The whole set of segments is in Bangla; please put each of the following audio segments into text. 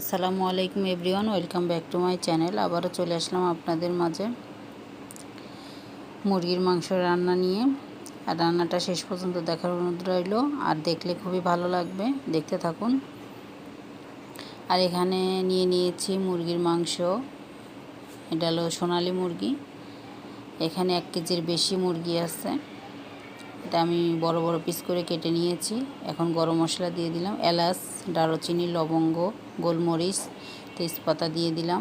আসসালামু আলাইকুম everyone, welcome back to my channel. আবারও চলে আসলাম আপনাদের মাঝে মুরগির মাংস রান্না নিয়ে। আর রান্নাটা শেষ পর্যন্ত দেখার অনুরোধ রইল, আর দেখলে খুবই ভালো লাগবে। দেখতে থাকুন। আর এখানে নিয়ে নিয়েছি মুরগির মাংস। এটা হলো সোনালি মুরগি। এখানে এক কেজির বেশি মুরগি আছে। এটা আমি বড় বড় পিস করে কেটে নিয়েছি। এখন গরম মশলা দিয়ে দিলাম। এলাচ, দারুচিনি, লবঙ্গ, গোলমরিচ, তেজপাতা দিয়ে দিলাম।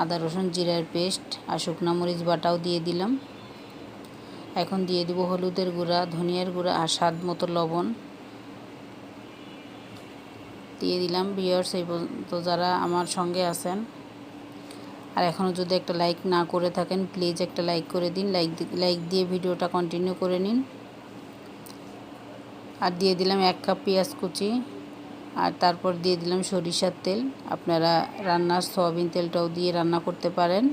আদা, রসুন, জিরার পেস্ট আর শুকনো মরিচ বাটাও দিয়ে দিলাম। এখন দিয়ে দিব হলুদের গুঁড়া, ধনিয়ার গুঁড়া আর স্বাদ মতো লবণ। দিয়ে দিলাম বিয়ার্স এই তো যারা আমার সঙ্গে আছেন। আর এখনও যদি একটা লাইক না করে থাকেন প্লিজ একটা লাইক করে দিন। লাইক লাইক দিয়ে ভিডিওটা কন্টিনিউ করে নিন। আর দিয়ে দিলাম এক কাপ পেঁয়াজ কুচি আর তারপর দিয়ে দিলাম সরিষার তেল। আপনারা রান্নার সয়াবিন তেলটাও দিয়ে রান্না করতে পারেন।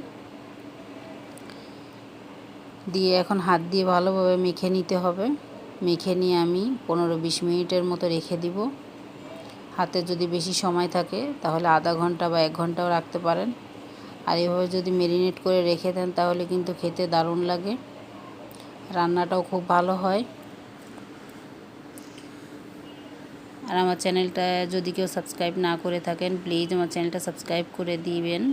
দিয়ে এখন হাত দিয়ে ভালোভাবে মেখে নিতে হবে। মেখে নিয়ে আমি পনেরো বিশ মিনিটের মতো রেখে দিব। হাতে যদি বেশি সময় থাকে তাহলে আধা ঘণ্টা বা এক ঘন্টাও রাখতে পারেন। আর এভাবে যদি মেরিনেট করে রেখে দেন তাহলে কিন্তু খেতে দারুণ লাগে। রান্নাটাও খুব ভালো হয়। আর আমার চ্যানেলটা যদি কেউ সাবস্ক্রাইব না করে থাকেন প্লিজ আমার চ্যানেলটা সাবস্ক্রাইব করে দিবেন।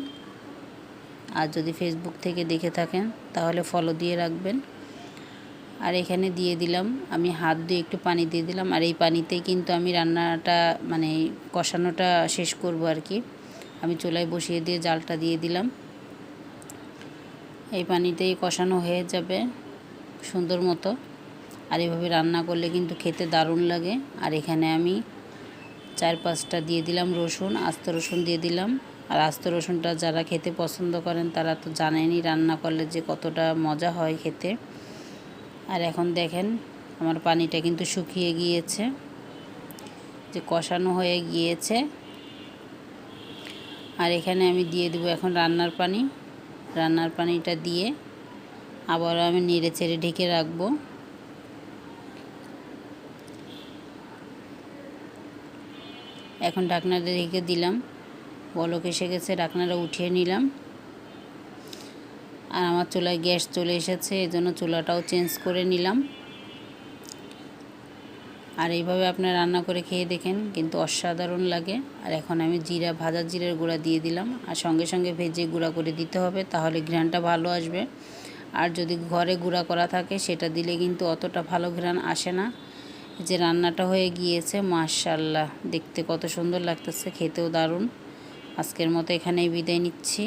আর যদি ফেসবুক থেকে দেখে থাকেন, তাহলে ফলো দিয়ে রাখবেন। আর এখানে দিয়ে দিলাম, আমি হাত দিয়ে একটু পানি দিয়ে দিলাম। আর এই পানিতেই কিন্তু আমি রান্নাটা মানে কষানোটা শেষ করব আর কি। আমি চুলায় বসিয়ে দিয়ে জালটা দিয়ে দিলাম। এই পানিতেই কষানো হয়ে যাবে, সুন্দর মতো। আর এভাবে রান্না করলে কিন্তু খেতে দারুণ লাগে। আর এখানে আমি চার পাঁচটা দিয়ে দিলাম রসুন, আস্ত রসুন দিয়ে দিলাম। আর আস্ত রসুনটা যারা খেতে পছন্দ করেন তারা তো জানেনই রান্না করলে যে কতটা মজা হয় খেতে। আর এখন দেখেন আমার পানিটা কিন্তু শুকিয়ে গিয়েছে, যে কষানো হয়ে গিয়েছে। আর এখানে আমি দিয়ে দেবো এখন রান্নার পানি। রান্নার পানিটা দিয়ে আবার আমি নেড়ে চেড়ে ঢেকে রাখব। এখন ঢাকনাটা রেখে দিলাম। বলক এসে গেছে, ডাকনাটা উঠিয়ে নিলাম। আর আমার চুলায় গ্যাস চলে এসেছে, এই জন্য চুলাটাও চেঞ্জ করে নিলাম। আর এইভাবে আপনার রান্না করে খেয়ে দেখেন, কিন্তু অসাধারণ লাগে। আর এখন আমি জিরা, ভাজা জিরের গুঁড়া দিয়ে দিলাম। আর সঙ্গে সঙ্গে ভেজে গুঁড়া করে দিতে হবে, তাহলে ঘ্রানটা ভালো আসবে। আর যদি ঘরে গুঁড়া করা থাকে, সেটা দিলে কিন্তু অতটা ভালো ঘ্রাণ আসে না। যে রান্নাটা হয়ে গিয়েছে মাশাল্লাহ দেখতে কত সুন্দর লাগতেছে, খেতেও দারুণ। আজকের মতো এখানেই বিদায় নিচ্ছি।